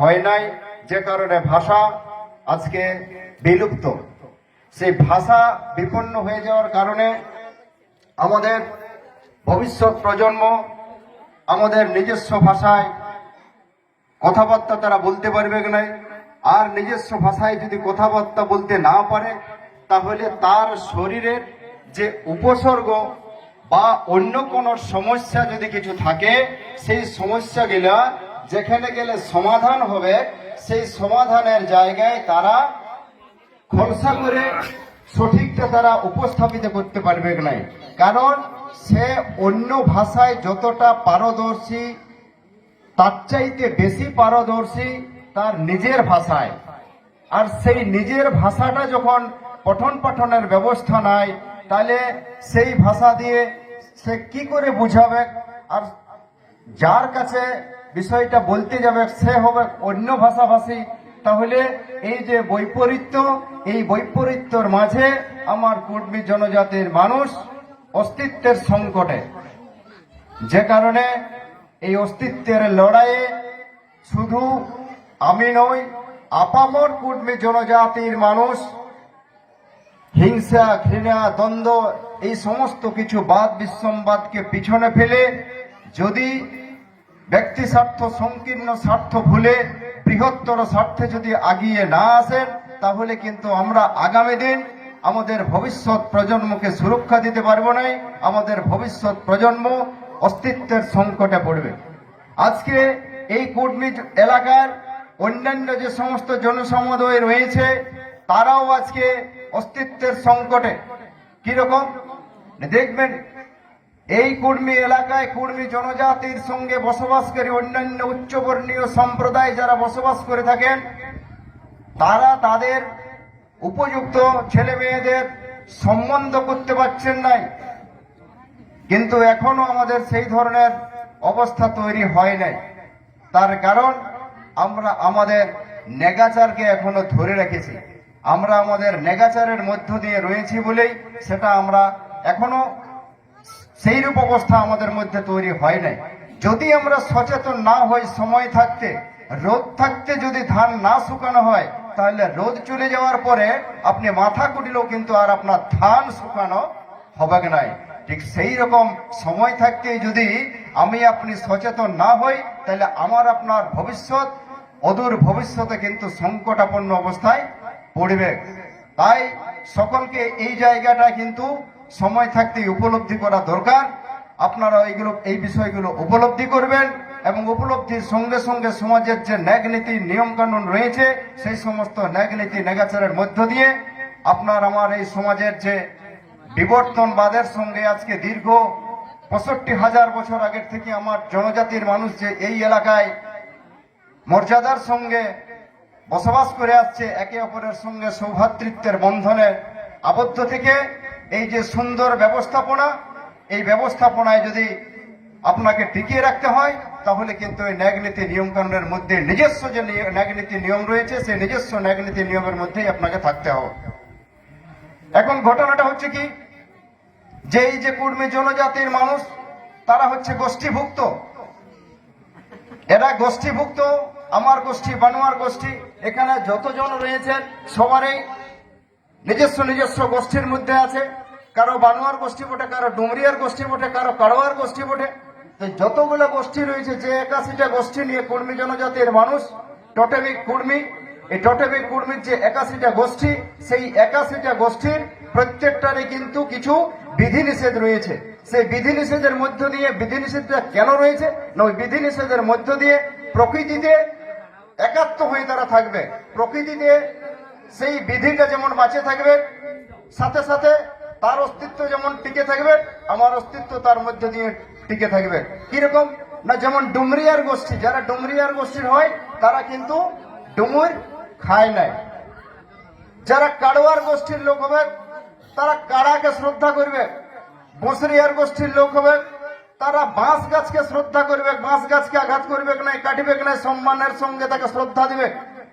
হয় নাই, যে কারণে ভাষা আজকে বিলুপ্ত। সেই ভাষা বিপন্ন হয়ে যাওয়ার কারণে আমাদের ভবিষ্যৎ প্রজন্ম আমাদের নিজস্ব ভাষায় কথাবার্তা তারা বলতে পারবে না আর নিজস্ব ভাষায় যদি কথাবার্তা বলতে না পারে, তাহলে তার শরীরের যে উপসর্গ বা অন্য কোন সমস্যা যদি কিছু থাকে, সেই সমস্যাগুলা যেখানে গেলে সমাধান হবে, সেই সমাধানের জায়গায় তারা খলসা করে সঠিকটা তারা উপস্থাপিত করতে পারবে না কারণ সে অন্য ভাষায় যতটা পারদর্শী, তার চাইতে বেশি পারদর্শী তার নিজের ভাষায়। আর সেই নিজের ভাষাটা যখন পঠন পাঠনের ব্যবস্থা নাই, তাহলে সেই ভাষা দিয়ে সে কি করে বুঝাবে? আর যার কাছে বিষয়টা বলতে যাবে সে হবে অন্য ভাষাভাষী, তাহলে এই যে বৈপরীত্য, এই বৈপরীত্যর মাঝে আমার কুর্মী জনজাতির মানুষ অস্তিত্বের সংকটে। যে কারণে এই অস্তিত্বের লড়াইয়ে শুধু আমি নই, আপামর কুর্মী জনজাতির মানুষ, হিংসা, ঘৃণা, দ্বন্দ্ব, এই সমস্ত কিছু বাদ বিসম্বাদকে পিছনে ফেলে যদি ব্যক্তি স্বার্থ, সংকীর্ণ স্বার্থ ভুলে বৃহত্তর স্বার্থে যদি আগিয়ে না আসেন, তাহলে কিন্তু আমরা আগামী দিন আমাদের ভবিষ্যৎ প্রজন্মকে সুরক্ষা দিতে পারব না, আমাদের ভবিষ্যৎ প্রজন্ম অস্তিত্বের সংকটে পড়বে। আজকে এই কুর্মী এলাকার অন্যান্য যে সমস্ত জনসমুদয় রয়েছে, তারাও আজকে অস্তিত্বের সংকটে। কীরকম? দেখবেন এই কুর্মী এলাকায় কুর্মী জনজাতির সঙ্গে বসবাসকারী অন্যান্য উচ্চবর্ণীয় সম্প্রদায় যারা বসবাস করে থাকেন, তারা তাদের উপযুক্ত ছেলে মেয়েদের সম্বন্ধ করতে পারছেন নাই। কিন্তু এখনও আমাদের সেই ধরনের অবস্থা তৈরি হয় নাই। তার কারণ, আমরা আমাদের নেগাচারকে এখনও ধরে রেখেছি। আমরা আমাদের নেগাচারের মধ্য দিয়ে রয়েছি বলেই সেটা আমরা এখনও সেইরূপ অবস্থা আমাদের মধ্যে তৈরি হয় নাই। যদি আমরা সচেতন না হই, সময় থাকতে, রোদ থাকতে যদি ধান না শুকানো হয়, তাহলে রোদ চলে যাওয়ার পরে আপনি মাথা কুটিলেও কিন্তু আর আপনার ধান শুকানো হবে নাই। ঠিক সেই রকম সময় থাকতে যদি আমি আপনি সচেতন না হই, তাহলে আমার আপনার ভবিষ্যৎ, অদূর ভবিষ্যতে কিন্তু সংকটাপন্ন অবস্থায় পড়বে। তাই সকলকে এই জায়গাটা কিন্তু সময় থাকতেই উপলব্ধি করা দরকার। আপনারা এইগুলো, এই বিষয়গুলো উপলব্ধি করবেন এবং উপলব্ধির সঙ্গে সঙ্গে সমাজের যে ন্যাগ নীতি, নিয়ম কানুন রয়েছে, সেই সমস্ত ন্যাগ নীতি নেগাচারের মধ্য দিয়ে আপনার আমার এই সমাজের যে বিবর্তনবাদের সঙ্গে আজকে দীর্ঘ পঁয়ষট্টি হাজার বছর আগের থেকে আমার জনজাতির মানুষ যে এই এলাকায় মর্যাদার সঙ্গে বসবাস করে আসছে, একে অপরের সঙ্গে সৌভাতৃত্বের বন্ধনে আবদ্ধ থেকে এই যে সুন্দর ব্যবস্থাপনা, এই ব্যবস্থাপনায় যদি আপনাকে টিকিয়ে রাখতে হয়, তাহলে কিন্তু এই ন্যাগনীতি নিয়ম কানুনের মধ্যে নিজস্ব যে নিয়- ন্যাগনীতি নিয়ম রয়েছে, সেই নিজস্ব ন্যাগনীতি নিয়মের মধ্যেই আপনাকে থাকতে হবে। এখন ঘটনাটা হচ্ছে কি যে এই যে কুর্মী জনজাতির মানুষ, তারা হচ্ছে গোষ্ঠীভুক্ত। এরা গোষ্ঠীভুক্ত, আমার গোষ্ঠী, বানোয়ার গোষ্ঠী, এখানে যতজন রয়েছেন, সবারই নিজস্ব নিজস্ব গোষ্ঠীর মধ্যে আছে। কারও বানোয়ার গোষ্ঠী বটে, কারও ডুমরিয়ার গোষ্ঠী বটে, কারও কাড়োয়ার গোষ্ঠী বটে। তো যতগুলো গোষ্ঠী রয়েছে, যে একাশিটা গোষ্ঠী নিয়ে কুর্মী জনজাতির মানুষ, টোটেমিক কুর্মী, এই টোটেমিক কুর্মীর যে একাশিটা গোষ্ঠী, সেই একাশিটা গোষ্ঠীর প্রত্যেকটারই কিন্তু কিছু বিধিনিষেধ রয়েছে। সেই বিধিনিষেধের মধ্য দিয়ে, বিধিনিষেধটা কেন রয়েছে? না, ওই বিধিনিষেধের মধ্য দিয়ে প্রকৃতিতে একাত্ম হয়ে তারা থাকবে। প্রকৃতিতে সেই বিধিটা যেমন বাঁচে থাকবে, সাথে সাথে তার অস্তিত্ব যেমন টিকে থাকবে, আমার অস্তিত্ব তার মধ্যে দিয়ে টিকে থাকবে। কীরকম? না, যেমন ডুমরিয়ার গোষ্ঠী, যারা ডুমরিয়ার গোষ্ঠীর হয়, তারা কিন্তু ডুমুর খায় নাই। যারা কাড়োয়ার গোষ্ঠীর লোক হবে, তারা কাড়াকে শ্রদ্ধা করবে। বসরিয়ার গোষ্ঠীর লোক হবে, তারা বাঁশ গাছকে শ্রদ্ধা করবে। বাঁশ গাছকে আঘাত করবে না কাটিবে না সম্মানের সঙ্গে তাকে শ্রদ্ধা দিবে।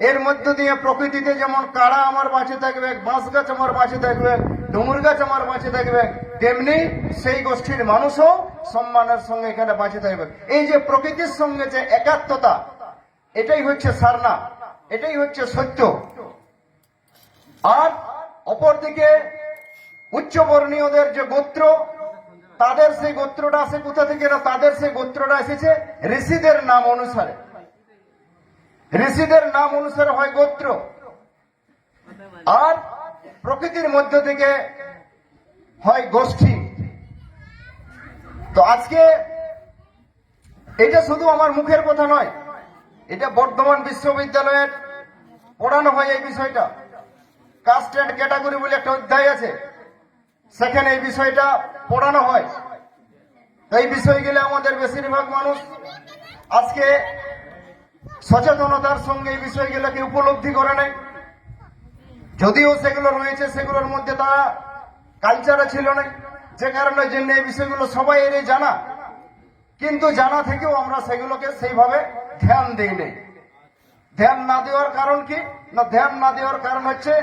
এর মধ্য দিয়ে প্রকৃতিতে যেমন কাড়া আমার বাঁচে থাকবে, বাঁশ গাছ আমার বাঁচে থাকবে, ডুমুর গাছ আমার বাঁচে থাকবে, তেমনি সেই গোষ্ঠীর মানুষও সম্মানের সঙ্গে এখানে বাঁচে থাকবে। এই যে প্রকৃতির সঙ্গে যে একাত্মতা, এটাই হচ্ছে সারনা, এটাই হচ্ছে সত্য। আর অপরদিকে উচ্চবর্ণীয়দের যে গোত্র, তাদের সেই গোত্রটা আসে কোথা থেকে না? তাদের সেই গোত্রটা এসেছে ঋষিদের নাম অনুসারে। ঋষিদের নাম অনুসারে হয় গোত্র। আর প্রকৃতির মধ্য থেকে হয় গোষ্ঠী। তো আজকে এটা শুধু আমার মুখের কথা নয়, এটা বর্ধমান বিশ্ববিদ্যালয়ের পড়ানো হয় এই বিষয়টা। কাস্ট অ্যান্ড ক্যাটাগরি বলে একটা অধ্যায় আছে, সেখানে এই বিষয়টা পড়ানো হয়। এই বিষয় গেলে আমাদের বেশিরভাগ মানুষ আজকে সচেতনতার সঙ্গে এই বিষয়গুলোকে উপলব্ধি করে নেয় যদিও সেগুলো রয়েছে, সেগুলোর মধ্যে তারা কালচারে ছিল না যে কারণে জন্য এই বিষয়গুলো সবাই এর জানা। কিন্তু জানা থেকেও আমরা সেগুলোকে সেইভাবে ধ্যান দিই নেই। ধ্যান না দেওয়ার কারণ কি? না, ধ্যান না দেওয়ার কারণ হচ্ছে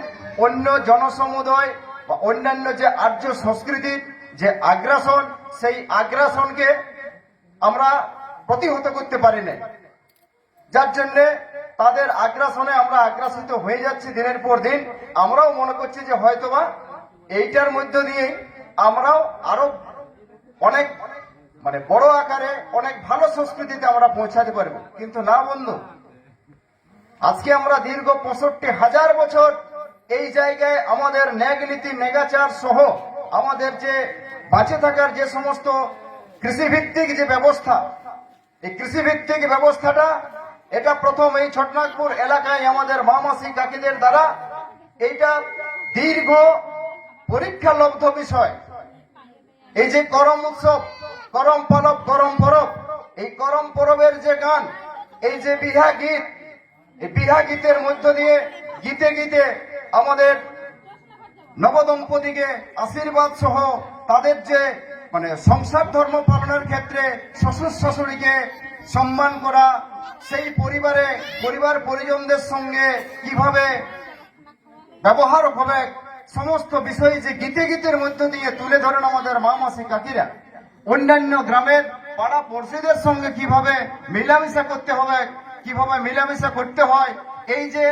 অন্য জনসমুদায় বা অন্যান্য যে আর্য সংস্কৃতির যে আগ্রাসন, সেই আগ্রাসনকে আমরা প্রতিহত করতে পারি না যার জন্য তাদের আগ্রাসনে আমরা আগ্রাসিত হয়ে যাচ্ছি দিনের পর দিন। আমরাও মনে করছি যে হয়তোবা এইটার মধ্য দিয়ে আমরাও আরও অনেক মানে বড় আকারে অনেক ভালো সংস্কৃতিতে আমরা পৌঁছাতে পারব। কিন্তু না বন্ধু, আজকে আমরা দীর্ঘ পঁয়ষট্টি হাজার বছর এই জায়গায় আমাদের ন্যাগ নীতি নেগাচার সহ আমাদের যে বাঁচে থাকার যে সমস্ত কৃষিভিত্তিক যে ব্যবস্থা, এই কৃষিভিত্তিক ব্যবস্থাটা এটা প্রথম এই ছটনাগপুর এলাকায় আমাদের মামাসি কাকিদের দ্বারা। এইটা দীর্ঘ পরীক্ষালব্ধ বিষয়। এই যে করম উৎসব, করম পরব করম পরব, এই করম পরবের যে গান, এই যে বিহা গীত, এই বিহা গীতের মধ্য দিয়ে গীতে গীতে আমাদের নবদম্পতিকে আশীর্বাদ সহ তাদের যে মানে সংসার ধর্ম পালনের ক্ষেত্রে শ্বশুর শাশুড়িকে সম্মান করা সেই পরিবারে পরিবার পরিজনদের সঙ্গে কীভাবে ব্যবহার হবে সমস্ত বিষয় যে গীতে গীতের মধ্য দিয়ে তুলে ধরেন আমাদের মা, মাসি, কাকিরা, অন্যান্য গ্রামের পাড়া পড়শিদের সঙ্গে কীভাবে মিলামিশা করতে হবে, কীভাবে মিলামিশা করতে হয়, এই যে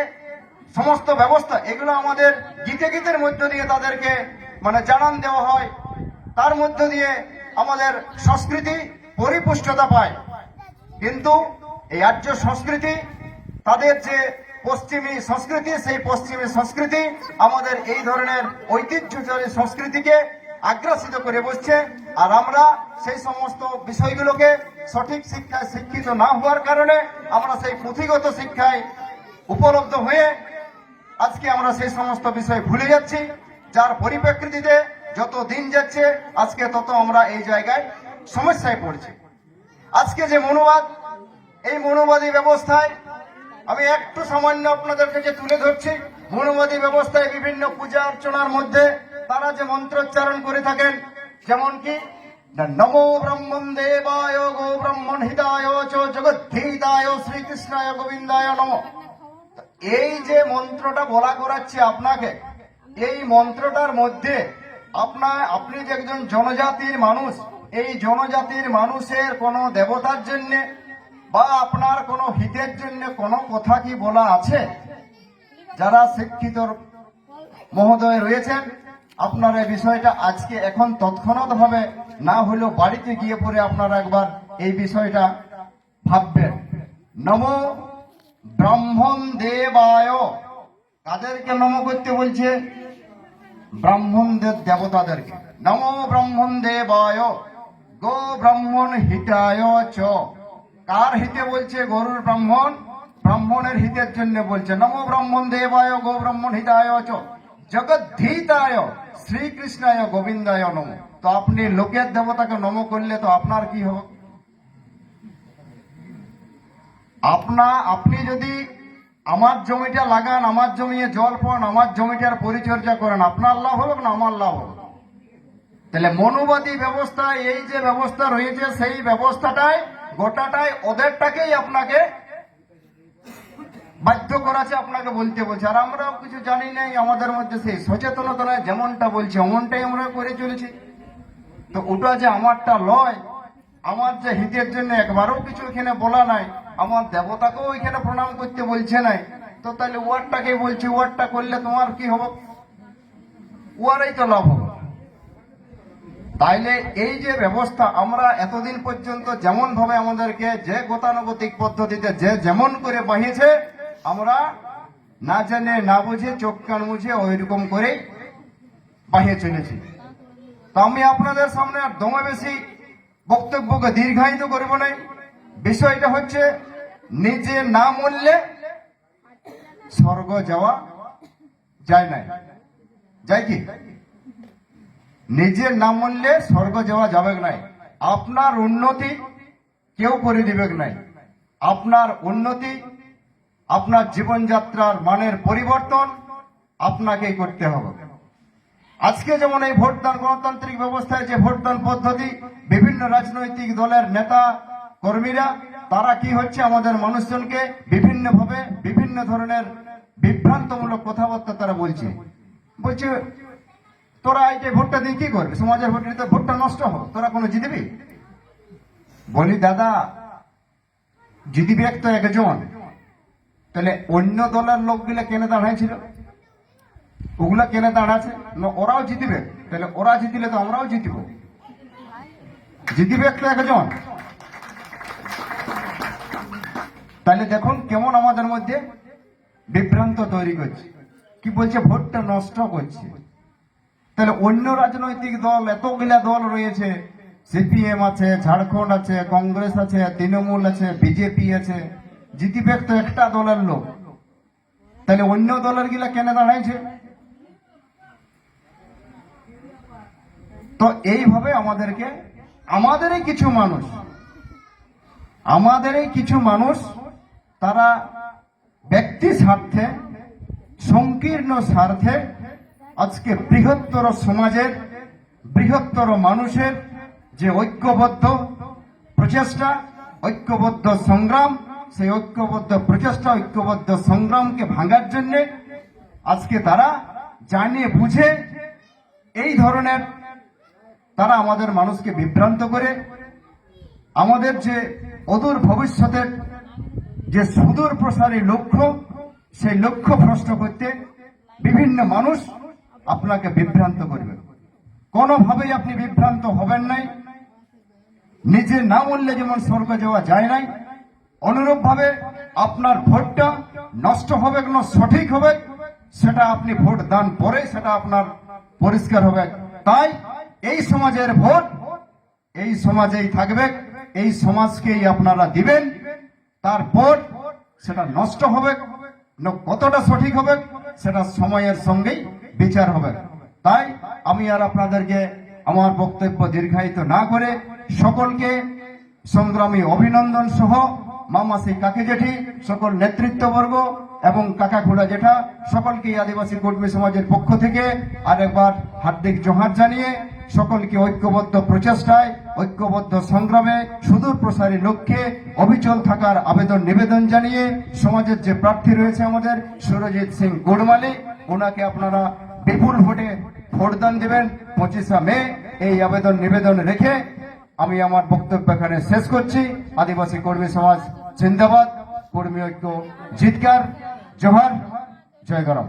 সমস্ত ব্যবস্থা, এগুলো আমাদের গীতে গীতের মধ্য দিয়ে তাদেরকে মানে জানান দেওয়া হয়। তার মধ্য দিয়ে আমাদের সংস্কৃতি পরিপুষ্টতা পায়। কিন্তু এই আর্য সংস্কৃতি, তাদের যে পশ্চিমী সংস্কৃতি, সেই পশ্চিমী সংস্কৃতি আমাদের এই ধরনের ঐতিহ্যশালী সংস্কৃতিকে আগ্রাসিত করে বসছে। আর আমরা সেই সমস্ত বিষয়গুলোকে সঠিক শিক্ষায় শিক্ষিত না হওয়ার কারণে আমরা সেই পুঁথিগত শিক্ষায় উপলব্ধ হয়ে আজকে আমরা সেই সমস্ত বিষয় ভুলে যাচ্ছি। যার পরিপ্রেক্ষিতে যত দিন যাচ্ছে, আজকে তত আমরা এই জায়গায় সমস্যায় পড়ছি। আজকে যে মনোবাদ, এই মনোবাদী ব্যবস্থায় আমি একটু সামান্য আপনাদের কাছে তুলে ধরছি। মনোবাদী ব্যবস্থায় বিভিন্ন পূজা অর্চনার মধ্যে তারা যে মন্ত্রোচ্চারণ করে থাকেন, যেমন কি নমো ব্রহ্মণ দেবায় গো ব্রহ্মণ হিতায় চ শ্রীকৃষ্ণায় গোবিন্দায় নম। এই যে মন্ত্রটা বলা করাচ্ছে আপনাকে, এই মন্ত্রটার মধ্যে আপনার, আপনি যে একজন জনজাতির মানুষ এই জনজাতির মানুষের কোনো দেবতার জন্য বা আপনার কোনো হিতের জন্য কোনো কথা কি বলা আছে? যারা শিক্ষিত মহোদয় রয়েছেন, আপনার এই বিষয়টা আজকে এখন তৎক্ষণাৎ ভাবে না হলেও বাড়িতে গিয়ে পরে আপনারা একবার এই বিষয়টা ভাববেন। নম ব্রাহ্মণ দেবায়। কাদেরকে নম করতে বলছে? ব্রাহ্মণদের দেবতাদেরকে। নম ব্রাহ্মণ দেবায়। গো ব্রাহ্মণ হিতায় চ। কার হিতে বলছে গরুর ব্রাহ্মণ? ব্রাহ্মণের হিতের জন্য বলছে, নম ব্রাহ্মণ দেবায়, গো ব্রাহ্মণ হিতায় চ। জগদ্ধিতায় শ্রীকৃষ্ণায়, গোবিন্দায় নম। তো আপনি লোকের দেবতাকে নম করলে তো আপনার কি হবে? আপনা, আপনি যদি আমার জমিটা লাগান, আমার জমিয়ে জল পান, আমার জমিটার পরিচর্যা করেন, আপনার লাভ হবে না, আমার লাভ হবে তাহলে মনোবাদী ব্যবস্থা, এই যে ব্যবস্থা রয়েছে, সেই ব্যবস্থাটাই, গোটাটাই ওদেরটাকেই আপনাকে বাধ্য করাছে, আপনাকে বলতে বলছে। আর আমরাও কিছু জানি নাই, আমাদের মধ্যে সেই সচেতনতা যেমনটা বলছে অমনটাই আমরা করে চলেছি। তো ওটা যে আমারটা লয়, আমার যে হিতের জন্য একবারও কিছু এখানে বলা নাই, আমার দেবতাকেও ওইখানে প্রণাম করতে বলছে নাই, তো তাহলে ওয়ার্ডটাকে বলছি ওয়ার্ডটা করলে তোমার কি হবে? ওয়ারাই তো লাভ হবে। তাইলে এই যে ব্যবস্থা আমরা এতদিন পর্যন্ত যেমন ভাবে আমাদেরকে যে গতানুগতিক পদ্ধতিতে যে যেমন করে বাহিয়েছে, আমরা না জেনে, না বুঝে, চোখ কান মুছে ওই রকম করে বাহিয়ে চলেছি। তো আমি আপনাদের সামনে আর দমে বেশি বক্তব্যকে দীর্ঘায়িত করব নাই বিষয়টা হচ্ছে নিজে না মরলে স্বর্গ যাওয়া যায় না যায় কি? নিজের নাম মূল্যে স্বর্গ যাওয়া যাবে নাই। আপনার উন্নতি কেউ করে দিবে নাই। আপনার উন্নতি, আপনার জীবনযাত্রার মানের পরিবর্তন আপনাকেই করতে হবে। আজকে যেমন এই ভোটদান গণতান্ত্রিক ব্যবস্থায় যে ভোটদান পদ্ধতি, বিভিন্ন রাজনৈতিক দলের নেতা, কর্মীরা, তারা কি হচ্ছে? আমাদের মানুষজনকে বিভিন্ন ভাবে বিভিন্ন ধরনের বিভ্রান্তমূলক কথাবার্তা তারা বলছে। বলছে তোরা এই যে ভোটটা দিয়ে কি করবি? সমাজের ভোট নিয়ে তো ভোটটা নষ্ট হবে তোরা কোনো জিতবি? বলি, দাদা জিতবি এক তো একজন, তাহলে অন্য দলের লোকগুলা কেনে দাঁড়াইছিল ওগুলা কেনে দাঁড়াচ্ছে? না, ওরাও জিতবে। তাহলে ওরা জিতলে তো আমরাও জিতব। জিতবে একটা একজন, তাহলে দেখুন কেমন আমাদের মধ্যে বিভ্রান্ত তৈরি করছে। কি বলছে? ভোটটা নষ্ট করছে। তাহলে অন্য রাজনৈতিক দল এতগুলা দল রয়েছে। সিপিএম আছে, ঝাড়খণ্ড আছে, কংগ্রেস আছে, তৃণমূল আছে, বিজেপি আছে। জিতিবে তো একটা দলের লোক। তাহলে অন্য দলের গিলা কেন দাঁড়াইছে? তো এইভাবে আমাদেরকে, আমাদেরই কিছু মানুষ, আমাদেরই কিছু মানুষ, তারা ব্যক্তি স্বার্থে, সংকীর্ণ স্বার্থে আজকে বৃহত্তর সমাজের, বৃহত্তর মানুষের যে ঐক্যবদ্ধ প্রচেষ্টা, ঐক্যবদ্ধ সংগ্রাম, সেই ঐক্যবদ্ধ প্রচেষ্টা, ঐক্যবদ্ধ সংগ্রামকে ভাঙার জন্য আজকে তারা জানিয়ে বুঝে এই ধরনের তারা আমাদের মানুষকে বিভ্রান্ত করে, আমাদের যে অদূর ভবিষ্যতের যে সুদূর প্রসারী লক্ষ্য, সেই লক্ষ্য ভ্রষ্ট করতে বিভিন্ন মানুষ আপনাকে বিভ্রান্ত করবে। কোনোভাবেই আপনি বিভ্রান্ত হবেন নাই। নিজে না মরলে যেমন স্বর্গ যাওয়া যায় নাই। অনুরূপ ভাবে আপনার ভোটটা নষ্ট হবে না সঠিক হবে, সেটা আপনি ভোট দান পরে সেটা আপনার পরিষ্কার হবে। তাই এই সমাজের ভোট এই সমাজেই থাকবে, এই সমাজকেই আপনারা দিবেন। তারপর সেটা নষ্ট হবে। কতটা সঠিক হবে, সেটা সময়ের সঙ্গেই বিচার হবে। তাই আমি আর আপনাদেরকে আমার বক্তব্য দীর্ঘায়িত না করে সকলকে সংগ্রামী অভিনন্দন সহ মামাসি কাকে জেঠি, সকল নেতৃত্ববর্গ এবং কাকা খুড়া জেঠা সকলকে আদিবাসী কর্মী সমাজের পক্ষ থেকে আরেকবার হার্দিক জোহার জানিয়ে সকলকে ঐক্যবদ্ধ প্রচেষ্টায়, ঐক্যবদ্ধ সংগ্রামে সুদূর প্রসারী লক্ষ্যে অবিচল থাকার আবেদন নিবেদন জানিয়ে সমাজের যে প্রার্থী রয়েছে আমাদের সুরজিৎ সিং গোডমালি ওনাকে আপনারা বিপুল ভোটে ভোটদান দেবেন পঁচিশে মে। এই আবেদন নিবেদন রেখে আমি আমার বক্তব্য এখানে শেষ করছি। আদিবাসী কর্মী সমাজ জিন্দাবাদ। কর্মী ঐক্য জিতকার জোহার। জয় গরম